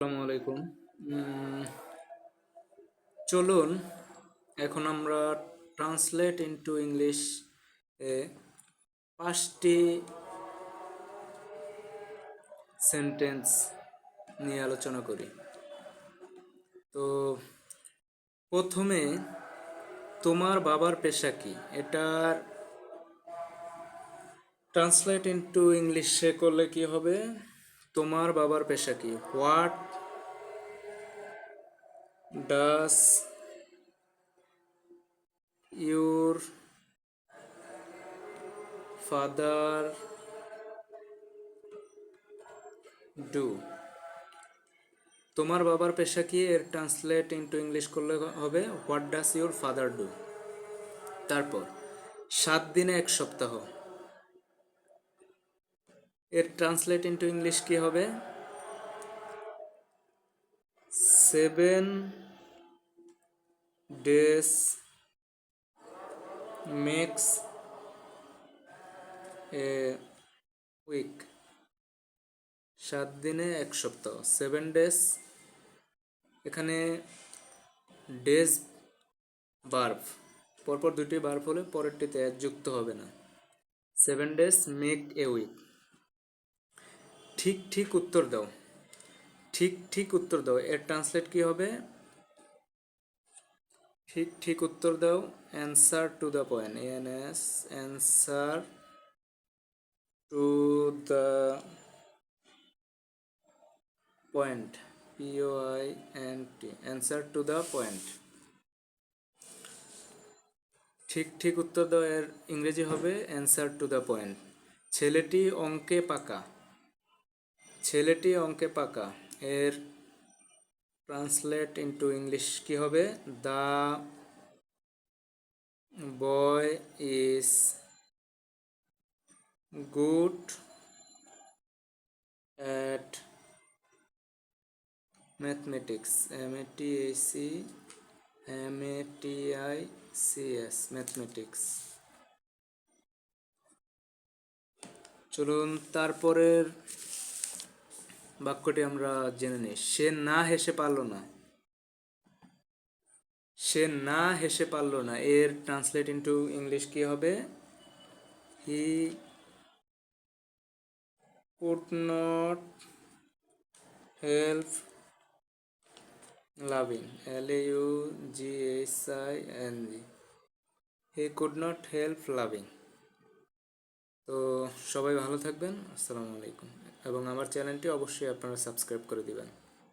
আলাইকুম। চলুন, এখন আমরা ট্রান্সলেট ইনটু ইংলিশ এ পাঁচটি সেন্টেন্স নিয়ে আলোচনা করি। তো, প্রথমে, তোমার বাবার পেশা কি? এটার ট্রান্সলেট ইনটু ইংলিশে করলে কি হবে? তোমার বাবার পেশা কি? What does your father do তোমার বাবার পেশা কি? এর ট্রান্সলেট ইনটু ইংলিশ করলে হবে what does your father do তারপর, সাত দিনে এক সপ্তাহ। এর ট্রান্সলেট ইনটু ইংলিশ কি হবে? Seven days makes a week সাত দিনে এক সপ্তাহ। সেভেন ডেজ এখানে ডেজ বার্ভ পরপর দুটি বার্ভ হলে পরেরটিতে যুক্ত হবে না। Seven days make a week ঠিক ঠিক উত্তর দাও। ঠিক ঠিক উত্তর দাও। এর ট্রান্সলেট কি হবে? ঠিক ঠিক উত্তর দাও। Answer to the point N S answer to the point P O I N T answer to the point ঠিক ঠিক উত্তর দাও। এর ইংরেজি হবে অ্যান্সার টু দ্য পয়েন্ট ছেলেটি অঙ্কে পাকা। ছেলেটি অঙ্কে পাকা। এর ট্রান্সলেট ইন্টু ইংলিশ কি হবে? The boy is good at mathematics M A T A C M A T I C S mathematics চলুন, তারপরের বাক্যটি আমরা জেনে নিই। সে না হেসে পারল না। সে না হেসে পারল না। এর ট্রান্সলেট ইনটু ইংলিশ কি হবে? He could not help laughing L U G H I N G he could not help laughing তো সবাই ভালো থাকবেন আসসালামু আলাইকুম। এবং আমার চ্যানেলটি অবশ্যই আপনারা সাবস্ক্রাইব করে দিবেন।